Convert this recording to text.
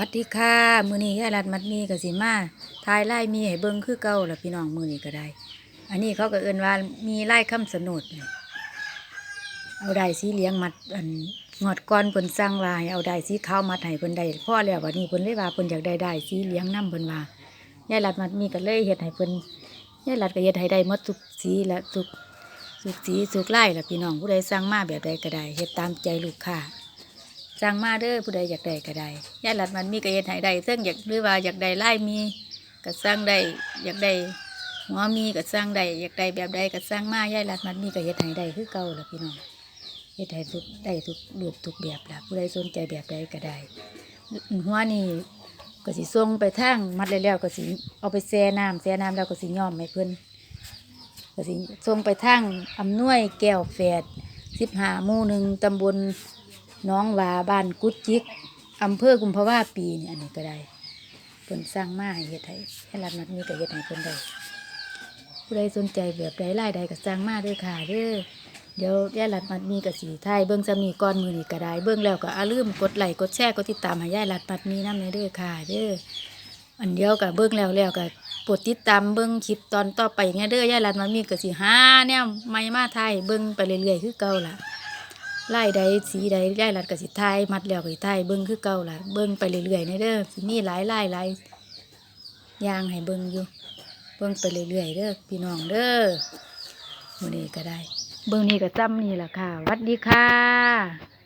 วัสดีค่ะ มือนี้ยายรัดมัดมีกับสิมาทายไล่มีให้เบิ่งคือเก่าละพี่น้องมือนี้ก็ได้ อันนี้เขาก็เอิ้นว่ามีไล่คำสนุดเอาได้สีเหลียงมัดอันงอดก้อนเพิ่นสั่งวาให้เอาได้สีขาวมัดให้เพิ่นได้พ่อแล้วบัดนี้เพิ่นเลยว่าเพิ่นอยากได้ได้สีเหลียงนํเพิ่นว่ายายรัดมัดมีก็เลยเฮ็ดให้เพิ่นยายรัดก็เฮ็ดให้ได้หมดทุกสีและทุกทุกสีทุกไลายล่ะพี่น้องผู้ใดสั่งมาแบบใดก็ได้เฮ็ดตามใจลูกค้า สั่งมาเด้อผู้ใดอยากได้ก็ได้ยายหลัดมันมีก็เฮ็ดให้ได้ซึ่งอยากหรือว่าอยากได้ไล่มีก็สั่งได้อยากได้หัวมีก็สั่งได้อยากได้แบบใดก็สั่งมายายหลัดมันมีก็เฮ็ดให้ได้คือเก่าละพี่น้องเฮ็ดให้ทุกได้ทุกรูปทุกแบบละผู้ใดสนใจแบบใดก็ได้หัวนี่ก็สิส่งไปทางมัดแล้วก็สิเอาไปแช่น้ำแช่น้ำแล้วก็สิย้อมให้เพิ่นก็สิส่งไปทางอำนวยแก้วแฝดสิบห้ามู่หนึ่งตำบล น้องวาบ้านกุดจิกอำเภอกุมภาวะปีเนี่ยอันนี้ก็ได้เพิ่นสร้างมาให้เฮ็ดให้ให้รัฐนัดมีก็เฮ็ดให้เพิ่นได้ผู้ใดสนใจแบบใดรายใดก็สร้างมาเด้อค่ะเด้อเดี๋ยวยายรัฐมัดมีก็สิถ่ายเบิ่งซำนีก่อนมือนี้ก็ได้เบิ่งแล้วก็อาลืมกดไลค์กดแชร์กดติดตามให้ยายรัฐมัดมีน้ำเด้อค่ะเด้ออันเดียวก็เบิ่งแล้วแล้วก็โปดติดตามเบิ่งคลิปตอนต่อไปเนี่ยเด้อย่ายรัฐมัดมีก็สิหาแนวใหม่มาถ่ายเบิ่งไปเรื่อยๆคือเก่าล่ะ ไล่ใดสีใดไล่ลัดกับสิไทายมัดแล้วกับสิไทายเบิ้งคือเก่าล่ะเบิ้งไปเรื่อยๆในเด้อสิมีหลายไล่หลายยางให้เบิ้งอยู่ เบิ้งไปเรื่อยๆเด้อพี่น้องเด้อมื้อนี้ก็ได้ เบิ้งนี้ก็จำนี่ล่ะค่ะสวัดดีค่ะ